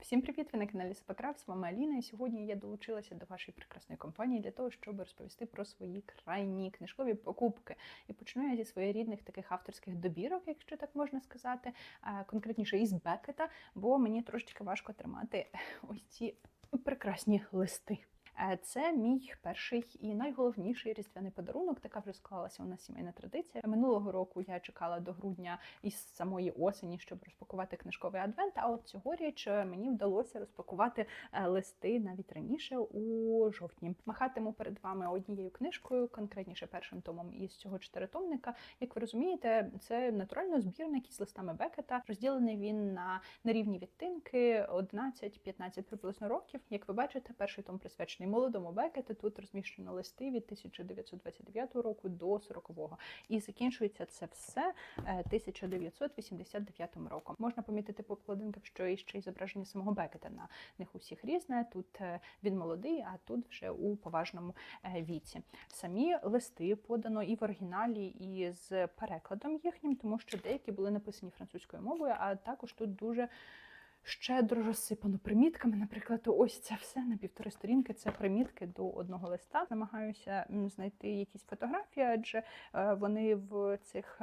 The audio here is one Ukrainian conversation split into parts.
Всім привіт! Ви на каналі Сапакрав, з вами Аліна. І сьогодні я долучилася до вашої прекрасної компанії для того, щоб розповісти про свої крайні книжкові покупки. І почну я зі своєрідних таких авторських добірок, якщо так можна сказати, конкретніше із Бекета, бо мені трошечки важко тримати ось ці прекрасні листи. Е, Це мій перший і найголовніший різдвяний подарунок. Така вже склалася у нас сімейна традиція. Минулого року я чекала до грудня із самої осені, щоб розпакувати книжковий адвент. А от цьогоріч е, мені вдалося розпакувати е, листи навіть раніше у жовтні. Махатиму перед вами однією книжкою, конкретніше першим томом із цього чотиритомника. Як ви розумієте, це натурально збірник із листами Бекета. Розділений він на нерівні відтинки 11-15 приблизно років. Як ви бачите, перший том присвячений молодому Бекету. Тут розміщено листи від 1929 року до 40-го. І закінчується це все е, 1989 роком. Можна помітити по обкладинках, що і ще й зображення самого Бекета на них усіх різне. Тут е, він молодий, а тут вже у поважному е, віці. Самі листи подано і в оригіналі, і з перекладом їхнім, тому що деякі були написані французькою мовою, а також тут дуже. Щедро розсипано примітками. Наприклад, ось це все на півтори сторінки. Це примітки до одного листа. Намагаюся знайти якісь фотографії, адже е, вони в цих.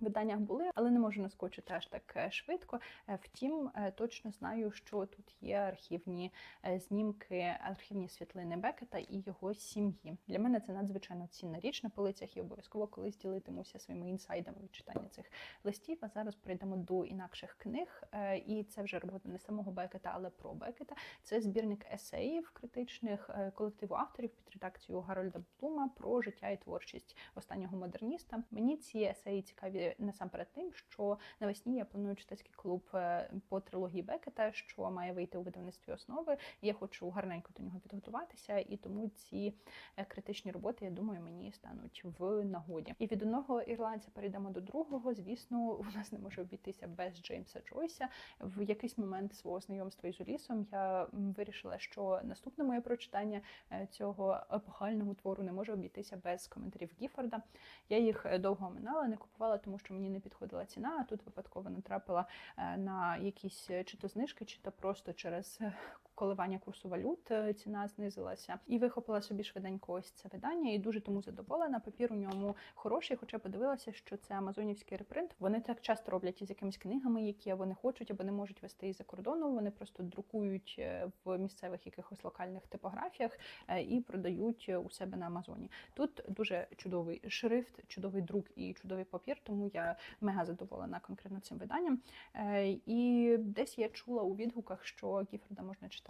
Виданнях були, але не можу наскочити аж так е, швидко. Е, Втім, е, точно знаю, що тут є архівні знімки, архівні світлини Бекета і його сім'ї. Для мене це надзвичайно цінна річ на полицях і обов'язково колись ділитимуся своїми інсайдами від читання цих листів. А зараз перейдемо до інакших книг. І це вже робота не самого Бекета, але про Бекета. Це збірник есеїв критичних колективу авторів під редакцією Гарольда Блума про життя і творчість останнього модерніста. Мені ці есеї цікаві насамперед тим, що навесні я планую читацький клуб е, по трилогії Бекета, що має вийти у видавництві основи. Я хочу гарненько до нього підготуватися, і тому ці е, критичні роботи, я думаю, мені стануть в нагоді. І від одного ірландця перейдемо до другого. Звісно, у нас не може обійтися без Джеймса Джойса. В якийсь момент свого знайомства із Улісом я вирішила, що наступне моє прочитання е, цього епохального твору не може обійтися без коментарів Гіфорда. Я їх довго оминала, не купувала, тому що мені не підходила ціна. А тут випадково натрапила е, на якісь е, чи то знижки, чи то просто через е, коливання курсу валют е, ціна знизилася. І вихопила собі швиденько ось це видання, і дуже тому задоволена. Папір у ньому хороший, хоча подивилася, що це амазонівський репринт. Вони так часто роблять із якимись книгами, які не хочуть, або не можуть вести із-за кордону. Вони просто друкують е, в місцевих якихось локальних типографіях е, і продають у себе на Амазоні. Тут дуже чудовий шрифт, чудовий друк і чудовий папір, тому я мега задоволена конкретно цим виданням. І десь я чула у відгуках, що Гіфорда можна читати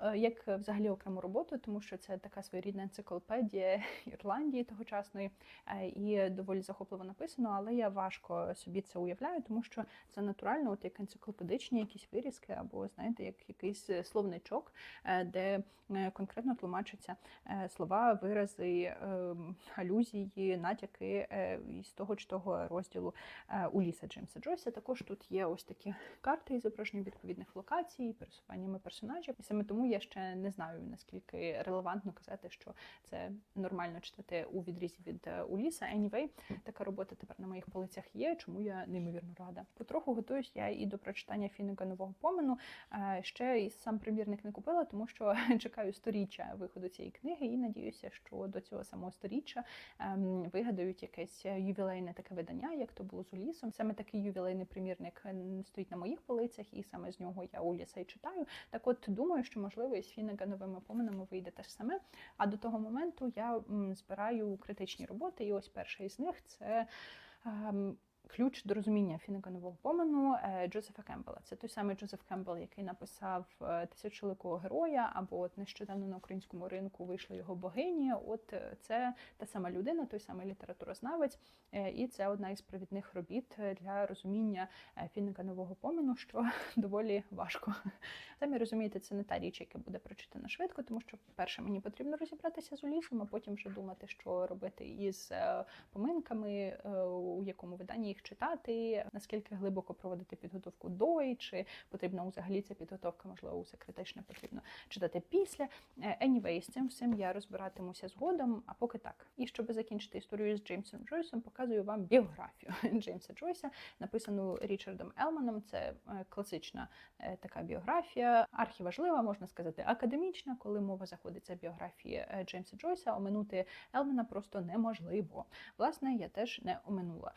е, як взагалі окрему роботу, тому що це така своєрідна енциклопедія Ірландії тогочасної е, і доволі захопливо написано, але я важко собі це уявляю, тому що це натурально, от як енциклопедичні якісь вирізки, або знаєте, як якийсь е, словничок, де конкретно тлумачаться слова, вирази, е, алюзії, натяки із того чи того розділу е, Уліса Джеймса Джойса. Також тут є ось такі карти із відповідних локацій, пересуваннями персонажів. І саме тому я ще не знаю наскільки релевантно казати, що це нормально читати у відрізі від е, Уліса. Anyway, така робота тепер на моїх полицях є, чому я неймовірно рада. Потроху готуюсь я і до прочитання Фінника нового помену. Е, Ще і сам примірник не купила, тому що чекаю сторіччя виходу цієї книги, і надіюся, що до цього самого сторіччя ем, вигадають якесь ювілейне таке видання, як то було з Улісом. Саме такий ювілейний примірник стоїть на моїх полицях, і саме з нього я Уліса і читаю. Так от думаю, що можливо із фінегановими новими поменами вийде те ж саме. А до того моменту я збираю критичні роботи, і ось перша із них це. Ключ до розуміння Фінника нового помену е, Джозефа Кембела. Це той самий Джозеф Кембел, який написав е, тисячоликого героя, або от нещодавно на українському ринку вийшла його богині. От е, це та сама людина, той самий літературознавець, і це одна із провідних робіт для розуміння Фінника нового помену, що доволі важко. Самі розумієте, це не та річ, яка буде прочитана швидко, тому що перше мені потрібно розібратися з улісом, а потім вже думати, що робити із поминками, у якому виданні їх їх читати, наскільки глибоко проводити підготовку до і чи потрібна взагалі ця підготовка, можливо, усе критичне потрібно читати після. Е, Anyway, з цим всім я розбиратимуся згодом, а поки так. І щоб закінчити історію з Джеймсом Джойсом, показую вам біографію Джеймса Джойса, написану Річардом Елманом. Це е, класична е, така біографія, архіважлива, можна сказати, академічна. Коли мова заходиться біографії е, Джеймса Джойса, оминути Елмана просто неможливо. Власне, я теж не оминула.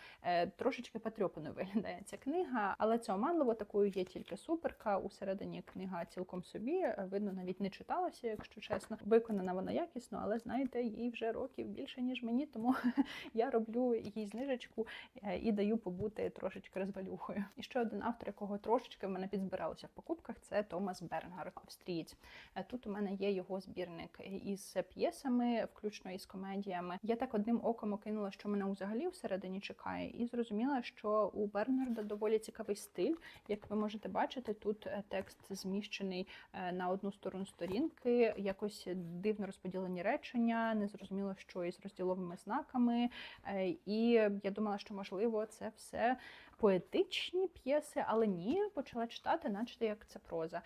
Трошечки потрьопаною виглядає ця книга, але це оманливо такою є тільки суперка. Усередині книга цілком собі видно, навіть не читалася, якщо чесно. Виконана вона якісно, але знаєте, їй вже років більше ніж мені, тому я роблю їй знижечку е, і даю побути трошечки розвалюхою. І ще один автор, якого трошечки в мене підзбиралося в покупках, це Томас Бернгард, австрієць. Е, Тут у мене є його збірник із п'єсами, включно із комедіями. Я так одним оком окинула, що мене взагалі всередині чекає, і зрозуміла, що у Бернарда доволі цікавий стиль. Як ви можете бачити, тут е, текст зміщений е, на одну сторону сторінки, якось дивно розподілені речення, незрозуміло, що із розділовими знаками. Е, І я думала, що можливо це все поетичні п'єси, але ні, почала читати, наче як це проза.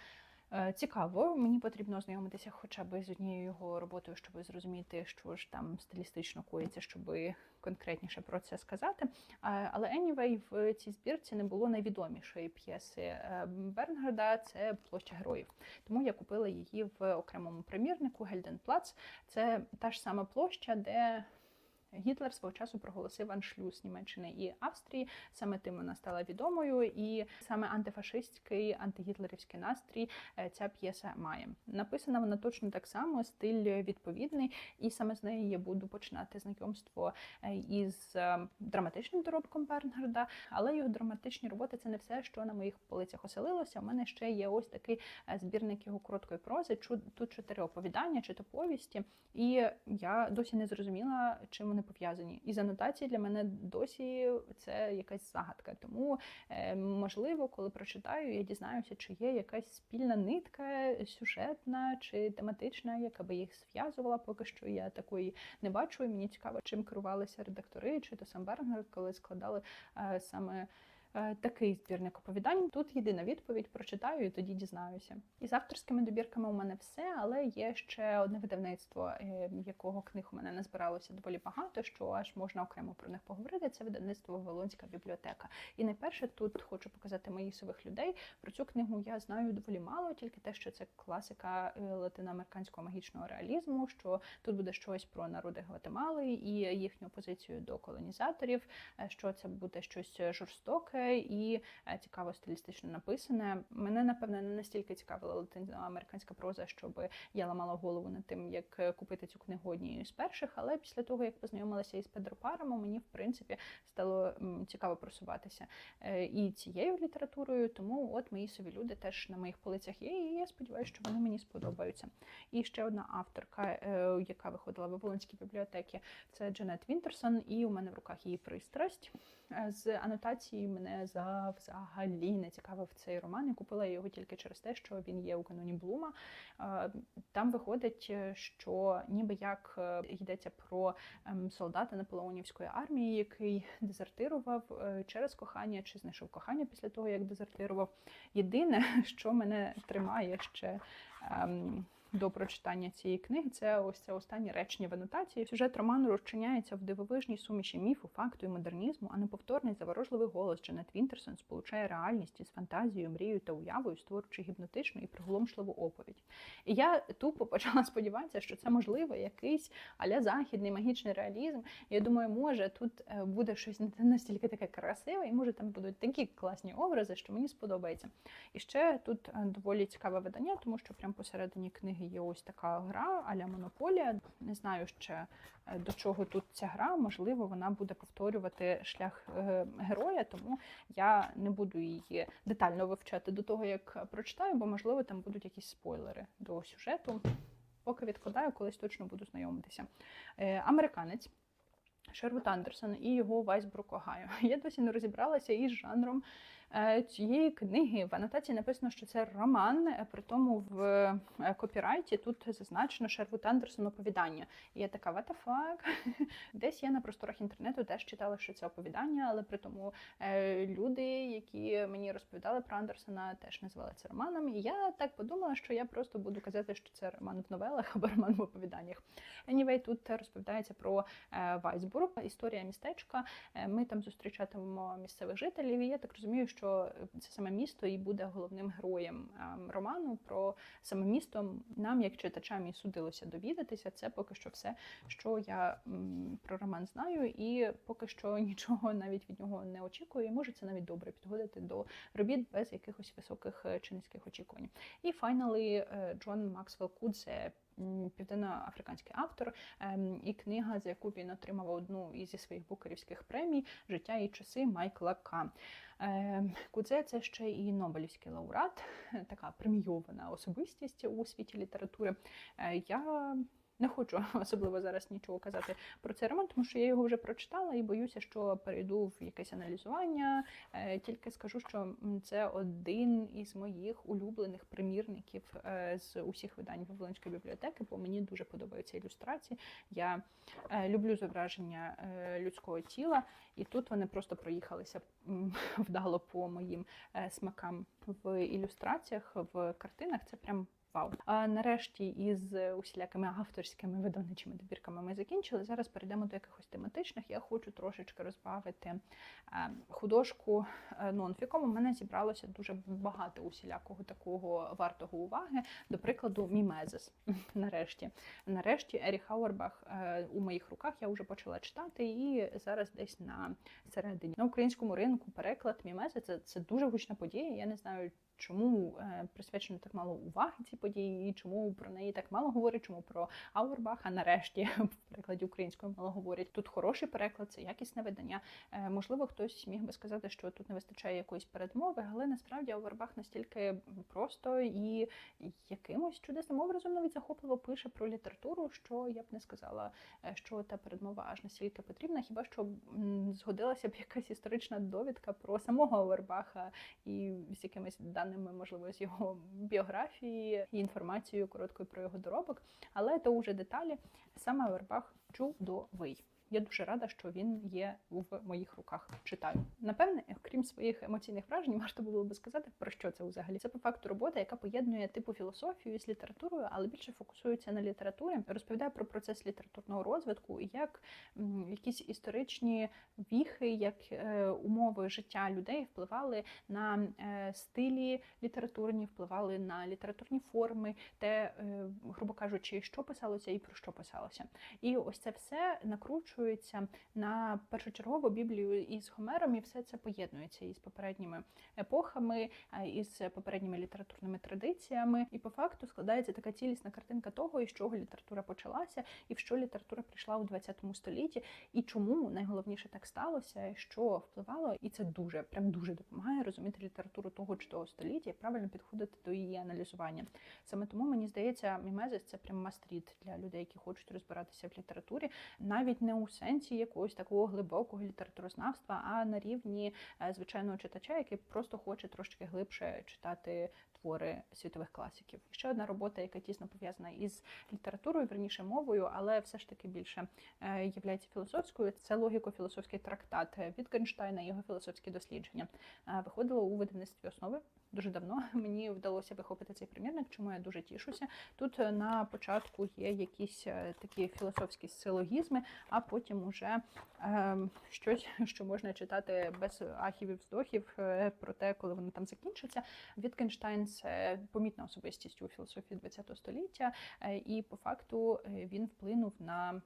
Е, Цікаво, мені потрібно ознайомитися хоча б з однією його роботою, щоб зрозуміти, що ж там стилістично коїться, щоб конкретніше про це сказати. Але anyway, в цій збірці не було найвідомішої п'єси е, Бернгарда це площа героїв. Тому я купила її в окремому примірнику Гельденплац. Це та ж сама площа, де Гітлер свого часу проголосив аншлюз Німеччини і Австрії. Саме тим вона стала відомою, і саме антифашистський, антигітлерівський настрій е, ця п'єса має. Написана вона точно так само, стиль відповідний, і саме з неї я буду починати знайомство е, із е, драматичним доробком Бернгарда. Але його драматичні роботи це не все, що на моїх полицях оселилося. У мене ще є ось такий збірник його короткої прози. Тут чотири оповідання чи то повісті, і я досі не зрозуміла, чим вони пов'язані. Із анотації для мене досі це якась загадка. Тому е, можливо, коли прочитаю, я дізнаюся, чи є якась спільна нитка сюжетна чи тематична, яка би їх зв'язувала. Поки що я такої не бачу. І мені цікаво, чим керувалися редактори, чи то сам Бернер, коли складали е, саме. Е, Такий збірник оповідань. Тут єдина відповідь прочитаю і тоді дізнаюся. Із авторськими добірками у мене все, але є ще одне видавництво, е, якого книг у мене не збиралося доволі багато, що аж можна окремо про них поговорити. Це видавництво Вавилонська бібліотека. І найперше тут хочу показати моїсових людей. Про цю книгу я знаю доволі мало, тільки те, що це класика е, латиноамериканського магічного реалізму. Що тут буде щось про народи Гватемали і їхню позицію до колонізаторів. Що це буде щось жорстоке і е, цікаво стилістично написане. Мене напевне не настільки цікавила латиноамериканська проза, щоб я ламала голову над тим, як е, купити цю книгу однією з перших. Але після того, як познайомилася із Педро Парамо, мені в принципі стало цікаво просуватися е, і цією літературою. Тому от мої сові люди теж на моїх полицях є, і я сподіваюся, що вони мені сподобаються. І ще одна авторка, яка виходила в Вавилонській бібліотеці, це Джанет Вінтерсон, і у мене в руках її пристрасть. З анотації мене за взагалі не цікавив цей роман. Я купила його тільки через те, що він є у каноні Блума. Там виходить, е, що ніби як е, йдеться про ем, солдата наполеонівської армії, який дезертирував е, через кохання чи знайшов кохання після того, як дезертирував. Єдине, що мене тримає ще. До прочитання цієї книги це ось це останнє речення в анотації. Сюжет роману розчиняється в дивовижній суміші міфу, факту і модернізму, а неповторний заворожливий голос Джанет Вінтерсон сполучає реальність із фантазією, мрією та уявою, створюючи гіпнотичну і приголомшливу оповідь. І я тупо почала сподіватися, що це можливо якийсь аля західний магічний реалізм. Я думаю, може тут е, буде щось настільки таке красиве, і може там будуть такі класні образи, що мені сподобається. І ще тут е, доволі цікаве видання, тому що прямо посередині книги є ось така гра аля Монополія. Не знаю ще е, до чого тут ця гра. Можливо, вона буде повторювати шлях е, героя, тому я не буду її детально вивчати до того, як прочитаю, бо можливо там будуть якісь спойлери до сюжету. Поки відкладаю, колись точно буду знайомитися. Е, Американець. Шервуд Андерсон і його Вайсбрук Огайо. Я досі не розібралася із жанром цієї книги в анотації написано, що це роман, е, при тому в е, копірайті тут зазначено Шервуд Андерсон оповідання. І я така, what the fuck? Десь я на просторах інтернету теж читала, що це оповідання, але при тому е, люди, які мені розповідали про Андерсона, теж називали це романом. І я так подумала, що я просто буду казати, що це роман в новелах або роман в оповіданнях. Anyway, тут розповідається про е, Вайсбург, історія містечка. Е, Ми там зустрічатимемо місцевих жителів. І я так розумію, що це саме місто і буде головним героєм е, роману. Про саме місто нам, як читачам, і судилося довідатися. Це поки що все, що я про роман знаю, і поки що нічого навіть від нього не очікую. І може це навіть добре підходити до робіт без якихось високих е, чи низьких очікувань. І файнали Джон Максвелл Куд це м, південноафриканський автор, ем, і книга, за яку він отримав одну із своїх букерівських премій Життя і часи Майкла К. Ем, Кудзе це ще і Нобелівський лауреат, така премійована особистість у світі літератури. Е, Я не хочу особливо зараз нічого казати про цей роман, тому що я його вже прочитала і боюся, що перейду в якесь аналізування. Е, Тільки скажу, що це один із моїх улюблених примірників е, з усіх видань Вавилонської бібліотеки, бо мені дуже подобаються ілюстрації. Я е, люблю зображення людського тіла, і тут вони просто проїхалися вдало по моїм смакам в ілюстраціях, в картинах. Це прям. Вау. А нарешті із усілякими авторськими видавничими добірками ми закінчили. Зараз перейдемо до якихось тематичних. Я хочу трошечки розбавити е, художку е, нонфіком. У мене зібралося дуже багато усілякого такого вартого уваги. До прикладу, Мімезис. Нарешті, нарешті, Ері Хауербах е, у моїх руках я вже почала читати, і зараз десь на середині на українському ринку переклад Мімезис це, це дуже гучна подія. Я не знаю. Чому е, присвячено так мало уваги цій події, чому про неї так мало говорять, чому про Ауербаха нарешті в перекладі українською мало говорять. Тут хороший переклад, це якісне видання. Е, можливо, хтось міг би сказати, що тут не вистачає якоїсь передмови, але насправді Ауербах настільки просто і якимось чудесним образом навіть захопливо пише про літературу, що я б не сказала, е, що та передмова аж настільки потрібна, хіба що згодилася б якась історична довідка про самого Ауербаха і з якимись даними, можливо, з його біографії і інформацією короткою про його доробок. Але то вже деталі. Саме Вербах чудовий. Я дуже рада, що він є в моїх руках. Читаю. Напевне, окрім своїх емоційних вражень, варто було би сказати, про що це взагалі. Це по факту робота, яка поєднує типу філософію з літературою, але більше фокусується на літературі. Розповідає про процес літературного розвитку і як якісь історичні віхи, як е, умови життя людей впливали на е, стилі літературні, впливали на літературні форми, те, е, грубо кажучи, що писалося і про що писалося. І ось це все накручується на першочергову Біблію із Гомером, і все це поєднується із попередніми епохами, е, із попередніми літературними традиціями. І по факту складається така цілісна картинка того, із чого література почалася, і в що література прийшла у 20 столітті, і чому найголовніше так сталося, що впливало, і це дуже прям дуже допомагає розуміти літературу того чи того століття і правильно підходити до її аналізування. Саме тому мені здається, мімезис це прям мастріт для людей, які хочуть розбиратися в літературі, навіть не у сенсі якогось такого глибокого літературознавства, а на рівні е, звичайного читача, який просто хоче трошки глибше читати твори світових класиків. Ще одна робота, яка тісно пов'язана із літературою, верніше мовою, але все ж таки більше е, являється філософською. Це логіко-філософський трактат Вітгенштайна, його філософські дослідження. Е, Виходило у видавництві основи дуже давно. Мені вдалося вихопити цей примірник, чому я дуже тішуся. Тут е, на початку є якісь такі філософські силогізми, а потім уже е, щось, що можна читати без ахів і вздохів про те, коли вони там закінчаться. Віткенштайн це помітна особистість у філософії ХХ століття, е, і по факту е, він вплинув на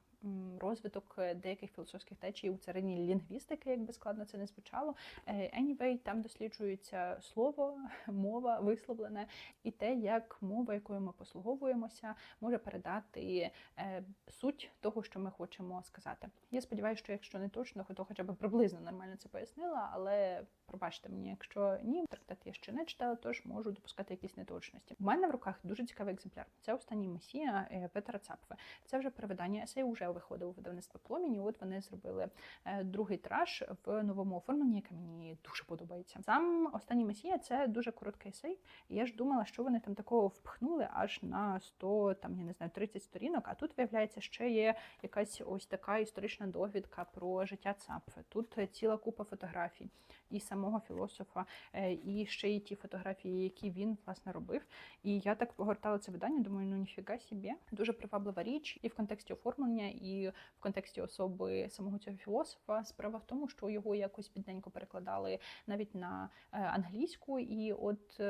розвиток е, деяких філософських течій у царині лінгвістики, як би складно це не звучало. Е, Anyway, там досліджується слово, мова висловлене, і те, як мова, якою ми послуговуємося, може передати е, суть того, що ми хочемо сказати. Я сподіваюся, що якщо не точно, то хоча б приблизно нормально це пояснила, але пробачте мені, якщо ні, трактат я ще не читала, тож можу допускати якісь неточності. У мене в руках дуже цікавий екземпляр. Це останній месія Петра Цапфе. Це вже перевидання есею вже виходив у видавництво Пломінь. і От вони зробили е, другий траж в новому оформленні, яке мені дуже подобається. Сам останній месія це дуже короткий есей. Я ж думала, що вони там такого впхнули аж на 100, там я не знаю, 30 сторінок. А тут виявляється, ще є якась ось така історична довідка про життя Цапфи. Тут ціла купа фотографій і самого філософа, е, і ще й ті фотографії, які він власне робив. І я так погортала це видання. Думаю, ну ніфіга собі. Дуже приваблива річ і в контексті оформлення, і в контексті особи самого цього філософа. Справа в тому, що його якось бідненько перекладали навіть на е, англійську, і от.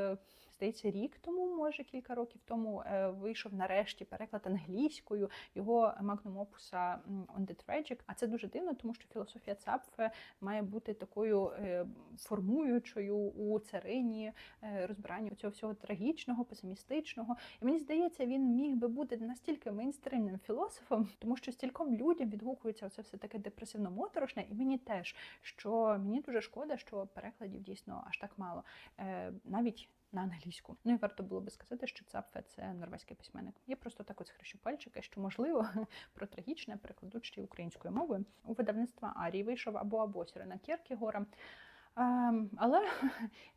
Здається, рік тому, може кілька років тому, е, вийшов нарешті переклад англійською його магнум опуса On the Tragic. А це дуже дивно, тому що філософія Цапфе має бути такою е, формуючою у царині е, розбиранню цього всього трагічного, песимістичного. І мені здається, він міг би бути настільки мейнстримним філософом, тому що стільком людям відгукується оце все таке депресивно моторошне, і мені теж що мені дуже шкода, що перекладів дійсно аж так мало, навіть на англійську. Ну і варто було би сказати, що Цапфе це норвезький письменник. Я просто так ось хрещу пальчики, що можливо про трагічне перекладуть ще й українською мовою. У видавництва Арії вийшов або або Сірена Кіркігора. Ем, але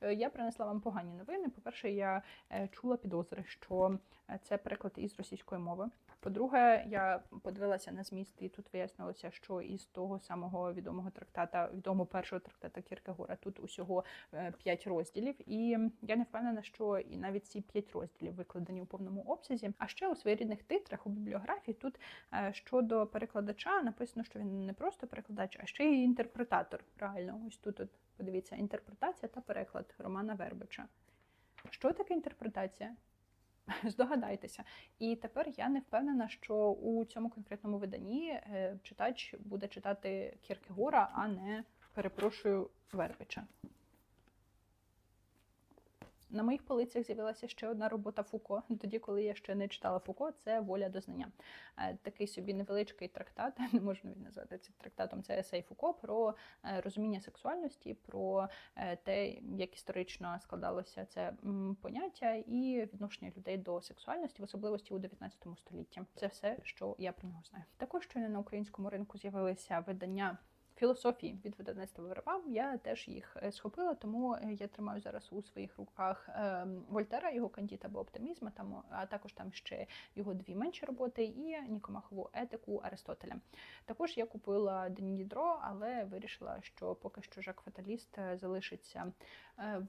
я принесла вам погані новини. По-перше, я е, чула підозри, що е, це переклад із російської мови. По-друге, я подивилася на зміст, і тут вияснилося, що із того самого відомого трактата, відомого першого трактата Кіркегора, тут усього е, п'ять розділів. І я не впевнена, що і навіть ці п'ять розділів викладені у повному обсязі. А ще у своєрідних титрах у бібліографії тут е, щодо перекладача написано, що він не просто перекладач, а ще й інтерпретатор. Правильно, ось тут от подивіться інтерпретація та переклад Романа Вербича. Що таке інтерпретація? Здогадайтеся. І тепер я не впевнена, що у цьому конкретному виданні е, читач буде читати Кіркегора, а не перепрошую Вербича. На моїх полицях з'явилася ще одна робота Фуко. Тоді, коли я ще не читала Фуко, це воля до знання. Е, Такий собі невеличкий трактат, не можна навіть назвати це трактатом. Це есей Фуко про е, розуміння сексуальності, про е, те, як історично складалося це поняття, і відношення людей до сексуальності, в особливості у 19 столітті. Це все, що я про нього знаю. Також щойно на українському ринку з'явилися видання. Філософії від видавництва вирва я теж їх е, схопила, тому е, я тримаю зараз у своїх руках е, Вольтера, його кандіт або оптимізм, там а також там ще його дві менші роботи, і Нікомахову етику Аристотеля. Також я купила Дідро, але вирішила, що поки що Жак Фаталіст е, залишиться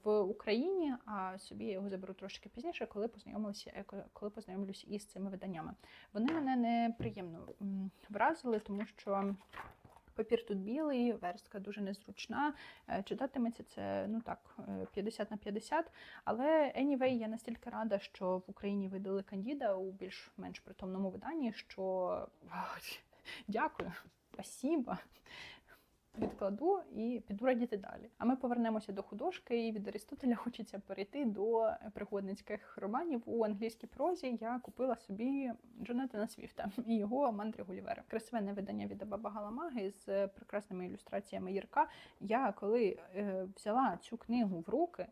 в Україні, а собі я його заберу трошки пізніше, коли познайомилася, коли познайомлюсь із цими виданнями. Вони мене неприємно вразили, тому що. Папір тут білий, верстка дуже незручна. е, Читатиметься це ну так, е, 50 на 50. Але anyway, я настільки рада, що в Україні видали кандіда у більш-менш притомному виданні, що дякую, спасіба. Відкладу і піду радіти далі. А ми повернемося до художки. І від Аристотеля хочеться перейти до пригодницьких романів у англійській прозі. Я купила собі Джонатана Свіфта і його мандри Гулівера. Красиве видання від Абаба Галамаги з прекрасними ілюстраціями Єрка. Я коли е, взяла цю книгу в руки.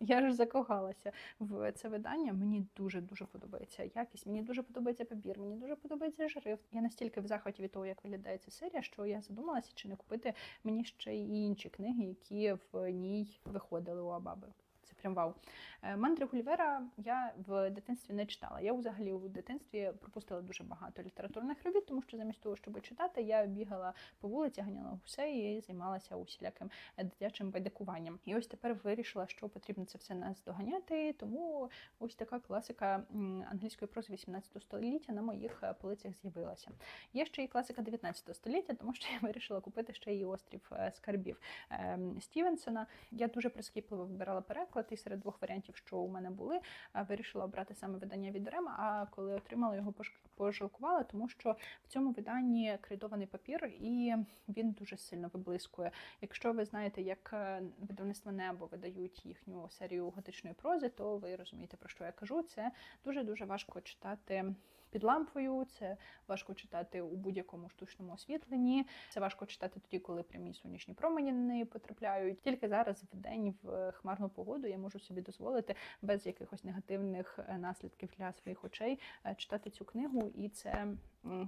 Я ж закохалася в це видання. Мені дуже дуже подобається якість. Мені дуже подобається папір, мені дуже подобається шрифт. Я настільки в захваті від того, як виглядає ця серія, що я задумалася, чи не купити мені ще й інші книги, які в ній виходили у Абаби. Прям вау. Е, Мандри Гулівера я в дитинстві не читала. Я взагалі у дитинстві пропустила дуже багато літературних робіт, тому що замість того, щоб читати, я бігала по вулиці, ганяла гусей і займалася усіляким е, дитячим байдикуванням. І ось тепер вирішила, що потрібно це все нас доганяти. Тому ось така класика англійської прози 18 століття на моїх е, полицях з'явилася. Є ще і класика 19 століття, тому що я вирішила купити ще й острів скарбів ем, Стівенсона. Я дуже прискіпливо вибирала переклад, і серед двох варіантів, що у мене були, е, вирішила обрати саме видання від Рема. А коли отримала його, пожалкувала, тому що в цьому виданні крейдований папір, і він дуже сильно виблискує. Якщо ви знаєте, як е, видавництво небо видають їхню серію готичної прози, то ви розумієте про що я кажу. Це дуже дуже важко читати. Під лампою це важко читати у будь-якому штучному освітленні. Це важко читати тоді, коли прямі сонячні промені на неї потрапляють. Тільки зараз в день в хмарну погоду я можу собі дозволити без якихось негативних е, наслідків для своїх очей е, читати цю книгу, і це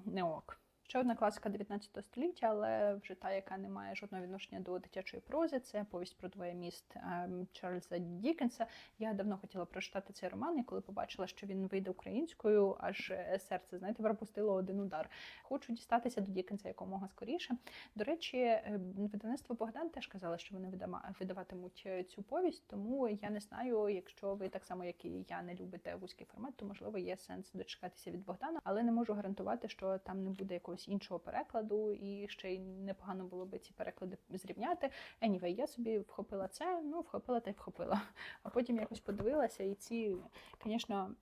не ок. Ще одна класика 19 століття, але вже та, яка не має жодного відношення до дитячої прози. Це повість про двоє міст ем, Чарльза Дікенса. Я давно хотіла прочитати цей роман, і коли побачила, що він вийде українською, аж е, серце знаєте, пропустило один удар. Хочу дістатися до Дікенса якомога скоріше. До речі, е, видавництво Богдан теж казали, що вони видаватимуть е, цю повість, тому я не знаю, якщо ви так само, як і я, не любите вузький формат, то можливо є сенс дочекатися від Богдана, але не можу гарантувати, що там не буде якогось іншого перекладу, і ще й непогано було би ці переклади зрівняти. Anyway, я собі вхопила це, ну вхопила та й вхопила. А потім якось подивилася, і ці, звісно,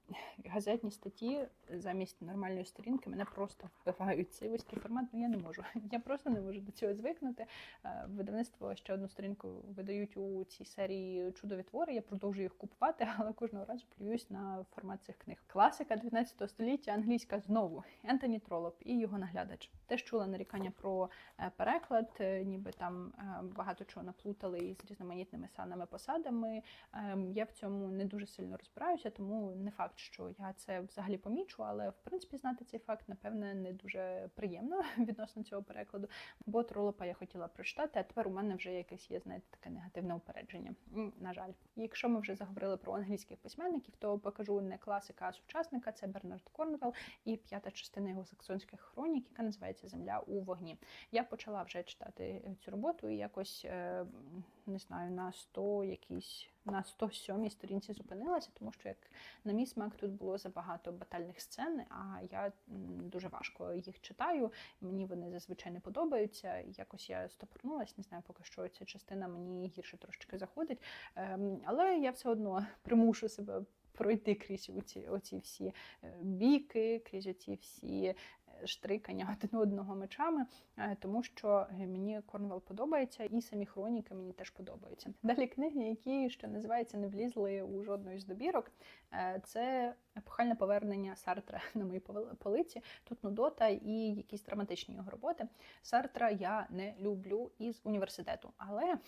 газетні статті замість нормальної сторінки мене просто вбивають. Цей вузький формат, ну я не можу. Я просто не можу до цього звикнути. Е, Видавництво ще одну сторінку видають у цій серії чудові твори. Я продовжую їх купувати, але кожного разу плююсь на формат цих книг. Класика 19 століття, англійська знову Ентоні Тролоп і його наглядач. Теж чула нарікання про е, переклад, е, ніби там е, багато чого наплутали із різноманітними санами посадами. Ем, Я в цьому не дуже сильно розбираюся, тому не факт, що я це взагалі помічу, але в принципі знати цей факт, напевне, не дуже приємно відносно цього перекладу. Бо тролопа я хотіла прочитати, а тепер у мене вже якесь є, знаєте, таке негативне упередження. На жаль, якщо ми вже заговорили про англійських письменників, то покажу не класика, а сучасника. Це Бернард Корнвелл і п'ята частина його саксонських хронік, яка називається Земля у вогні. Я почала вже читати е, цю роботу і якось е, не знаю на 100 якісь на 107 сторінці зупинилася, тому що як на мій смак тут було забагато батальних сцен, а я дуже важко їх читаю. Мені вони зазвичай не подобаються. Якось я стопорнулась, не знаю, поки що ця частина мені гірше трошечки заходить. Ем, Але я все одно примушу себе пройти крізь оці, оці всі е, біки, крізь оці всі штрикання один одного мечами, е, тому що е, мені Корнвелл подобається, і самі хроніки мені теж подобаються. Далі книги, які що називається не влізли у жодну із добірок. Е, Це епохальне повернення Сартра на моїй полиці. Тут нудота і якісь драматичні його роботи. Сартра я не люблю із університету, але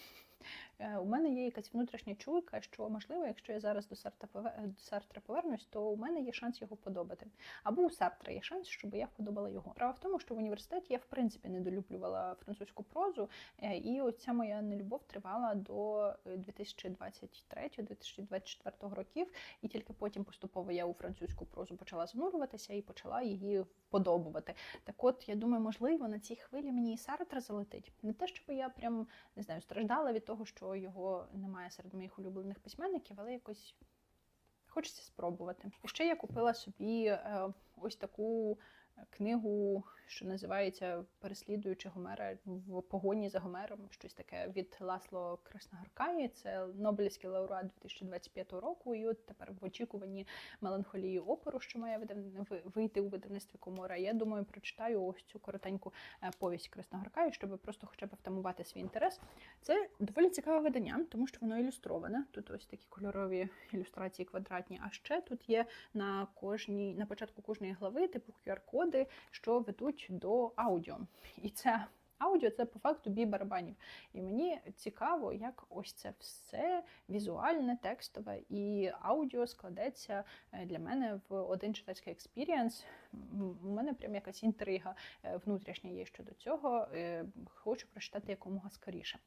у мене є якась внутрішня чуйка, що можливо, якщо я зараз до Сартра пове- до Сартра повернусь, то у мене є шанс його подобати. Або у Сартра є шанс, щоб я вподобала його. Справа в тому, що в університеті я в принципі недолюблювала французьку прозу, е, і оця моя нелюбов тривала до 2023-2024 років, і тільки потім поступово я у французьку прозу почала занурюватися і почала її вподобувати. Так от, я думаю, можливо, на цій хвилі мені і Сартра залетить. Не те, щоб я прям не знаю, страждала від того, що його немає серед моїх улюблених письменників, але якось хочеться спробувати. І ще я купила собі е, ось таку книгу, що називається Переслідуючи Гомера в погоні за Гомером. Щось таке від Ласло Красногоркаї. Це Нобелівський лауреат 2025 року. І от тепер в очікуванні меланхолії опору, що має вийти у видавництві Комора. Я думаю, прочитаю ось цю коротеньку е, повість Красногоркаї, щоб просто хоча б втамувати свій інтерес. Це доволі цікаве видання, тому що воно ілюстроване. Тут ось такі кольорові ілюстрації квадратні. А ще тут є на кожній на початку кожної глави типу QR-коди, що ведуть до аудіо. І це аудіо це по факту бій барабанів. І мені цікаво, як ось це все візуальне, текстове і аудіо складеться е, для мене в один читацький експірієнс. У мене прям якась інтрига е, внутрішня є щодо цього. Е, Хочу прочитати якомога скоріше.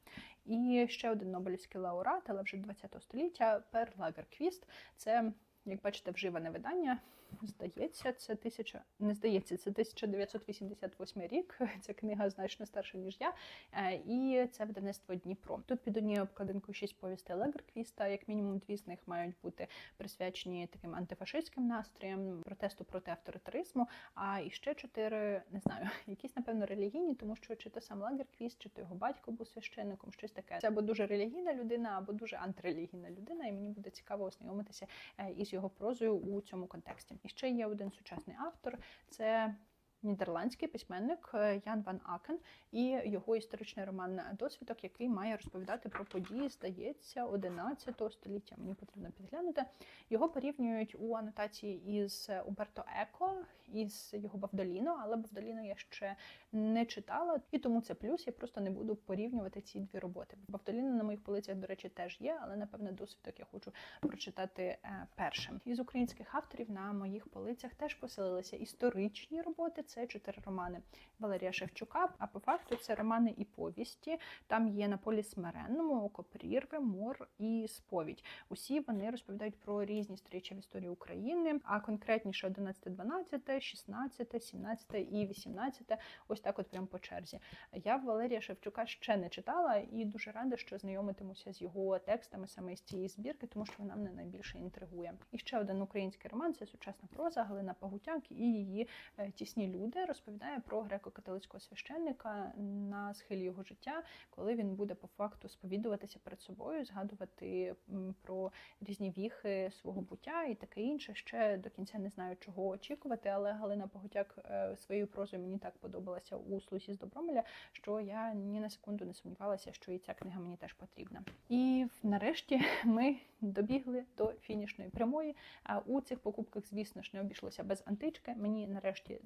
І ще один Нобелівський лауреат, але вже 20 століття, Пер Лагерквіст. Це, як бачите, вживане видання. Здається, це тисяча не здається, це 1988 рік. Ця книга значно старша ніж я. Е, І це видавництво Дніпро. Тут під однією обкладинкою шість повістей Легерквіста. Як мінімум, дві з них мають бути присвячені таким антифашистським настроям, протесту проти авторитаризму. А і ще чотири не знаю, якісь напевно релігійні, тому що чи то сам Лагерквіст, чи то його батько був священником, щось таке. Це або дуже релігійна людина, або дуже антирелігійна людина, і мені буде цікаво ознайомитися е, із його прозою у цьому контексті. І ще є один сучасний автор. Це нідерландський письменник е, Ян Ван Акен і його історичний роман Досвідок, який має розповідати про події, здається, 11 століття. Мені потрібно підглянути. Його порівнюють у анотації із Умберто Еко, із його Бавдоліно, але Бавдоліно я ще не читала, і тому це плюс. Я просто не буду порівнювати ці дві роботи. Бавдоліно на моїх полицях, до речі, теж є, але напевне досвідок я хочу прочитати е, першим. Із українських авторів на моїх полицях теж поселилися історичні роботи. Це чотири романи Валерія Шевчука. А по факту це романи і повісті. Там є на полі смиренному, окопрірви, мор і сповідь. Усі вони розповідають про різні сторіччя в історії України, а конкретніше 11, 12, 16, 17 і 18. Ось так, от прям по черзі. Я Валерія Шевчука ще не читала і дуже рада, що знайомитимуся з його текстами саме з цієї збірки, тому що вона мене найбільше інтригує. І ще один український роман це сучасна проза Галина Пагутяк і її е, тісні люди розповідає про греко-католицького священника на схилі його життя, коли він буде по факту сповідуватися перед собою, згадувати про різні віхи свого буття і таке інше. Ще до кінця не знаю, чого очікувати, але Галина Поготяк е, своєю прозою мені так подобалася у слузі з Добромеля, що я ні на секунду не сумнівалася, що і ця книга мені теж потрібна. І нарешті ми добігли до фінішної прямої. А у цих покупках, звісно ж, не обійшлося без антички. Мені нарешті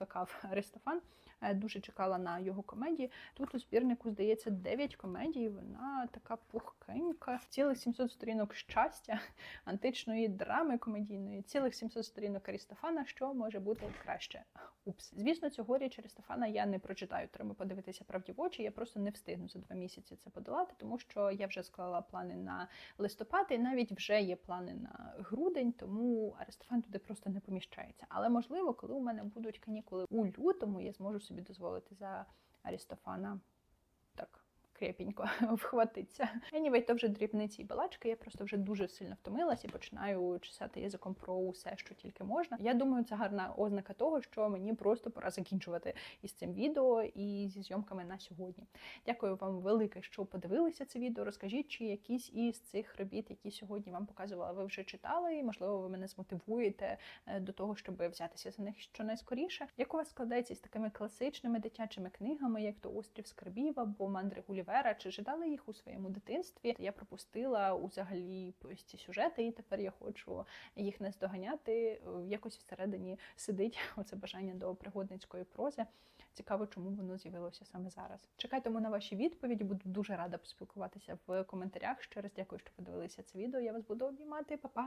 доскакав Аристофан. Е, Дуже чекала на його комедії. Тут у збірнику здається 9 комедій. Вона така пухкенька, цілих 700 сторінок щастя, античної драми комедійної, цілих 700 сторінок Арістофана. Що може бути краще? Упс, звісно, цьогоріч Аристофана я не прочитаю. Треба подивитися правді в очі. Я просто не встигну за два місяці це подолати, тому що я вже склала плани на листопад, і навіть вже є плани на грудень, тому Аристофан туди просто не поміщається. Але можливо, коли у мене будуть канікули у лютому, я зможу собі дозволити за Арістофана крепенько вхватитися. Anyway, то вже дрібниці і балачки. Я просто вже дуже сильно втомилась і починаю чесати язиком про усе, що тільки можна. Я думаю, це гарна ознака того, що мені просто пора закінчувати із цим відео і зі зйомками на сьогодні. Дякую вам велике, що подивилися це відео. Розкажіть, чи якісь із цих робіт, які сьогодні вам показувала, ви вже читали, і можливо, ви мене змотивуєте е, до того, щоб взятися за них щонайскоріше. Як у вас складається з такими класичними дитячими книгами, як то Острів Скарбів або Мандри Гулівера? Чи читали їх у своєму дитинстві? Я пропустила взагалі ці сюжети, і тепер я хочу їх наздоганяти. Якось всередині сидить оце бажання до пригодницької прози. Цікаво, чому воно з'явилося саме зараз. Чекайтемо на ваші відповіді. Буду дуже рада поспілкуватися в коментарях. Ще раз дякую, що подивилися це відео. Я вас буду обіймати. Па-па!